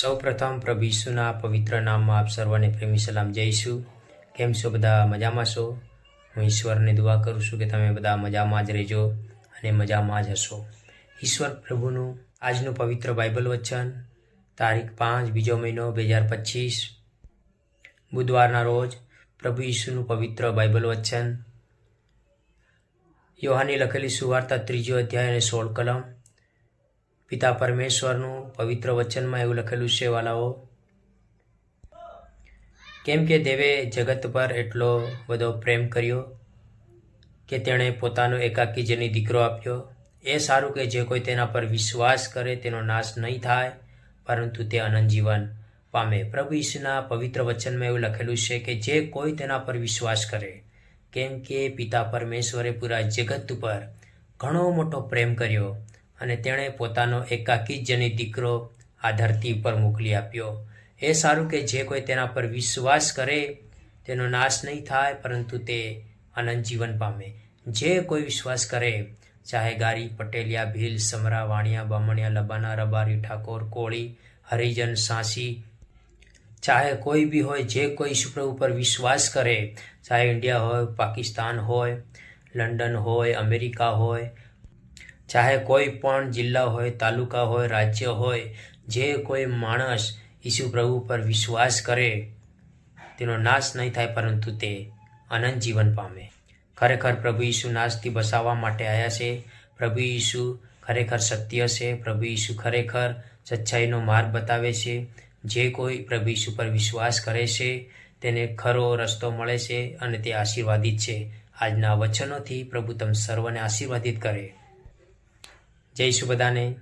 સૌ પ્રથમ પ્રભુ ઈસુના પવિત્ર નામમાં આપ સર્વને પ્રેમી સલામ જઈશું. કેમ છો બધા? મજામાં છો? હું ઈશ્વરને દુઆ કરું છું કે તમે બધા મજામાં જ રહેજો અને મજામાં જ હશો. ઈશ્વર પ્રભુનું આજનું પવિત્ર બાઇબલ વચન, તારીખ પાંચ, બીજો મહિનો બે હજાર પચીસ. બુધવારના રોજ પ્રભુ ઈસુનું પવિત્ર બાઇબલ વચન. યોહાની લખેલી સુવાર્તા ત્રીજો અધ્યાય અને સોળ કલમ. પિતા પરમેશ્વરનું પવિત્ર વચનમાં એવું લખેલું છે, વાલાઓ. કેમ કે દેવે જગત પર એટલો બધો પ્રેમ કર્યો કે તેણે પોતાનો એકાકી જેની દીકરો આપ્યો. એ સારું કે જે કોઈ તેના પર વિશ્વાસ કરે તેનો નાશ નહીં થાય, પરંતુ તે અનંત જીવન પામે. પ્રભુ ઈસુના પવિત્ર વચનમાં એવું લખેલું છે કે જે કોઈ તેના પર વિશ્વાસ કરે, કેમ કે પિતા પરમેશ્વરે પૂરા જગત ઉપર ઘણો મોટો પ્રેમ કર્યો. અને તેણે પોતાનો એકાકી જની દીકરો આ ધરતી ઉપર મોકલી આપ્યો. એ સારું કે જે કોઈ તેના પર વિશ્વાસ કરે, તેનો નાશ નહીં થાય, પરંતુ તે અનંત જીવન પામે. જે કોઈ વિશ્વાસ કરે, ચાહે ગારી, પટેલિયા, ભીલ, સમરા, વાણિયા, બામણિયા, લબાના, રબારી, ઠાકોર, કોળી, હરિજન, સાંસી, ચાહે કોઈ બી હોય, જે કોઈ ઈસુ ઉપર પર વિશ્વાસ કરે, ચાહે ઇન્ડિયા હોય, પાકિસ્તાન હોય, લંડન હોય, અમેરિકા હોય ચાહે કોઈ પણ જિલ્લા હોય, તાલુકા હોય, રાજ્ય હોય, જે કોઈ માણસ ઈસુ પ્રભુ પર વિશ્વાસ કરે, તેનો નાશ નહીં થાય, પરંતુ તે અનંત જીવન પામે. ખરેખર પ્રભુ ઈસુ નાશથી બસાવવા માટે આવ્યા છે. પ્રભુ ઈસુ ખરેખર સત્ય છે. પ્રભુ ઈસુ ખરેખર સચ્ચાઈનો માર્ગ બતાવે છે. જે કોઈ પ્રભુ ઈસુ પર વિશ્વાસ કરે છે, તેને ખરો રસ્તો મળે છે અને તે આશીર્વાદિત છે. આજના વચનોથી પ્રભુ તમ સર્વને આશીર્વાદિત કરે. જય બધાને.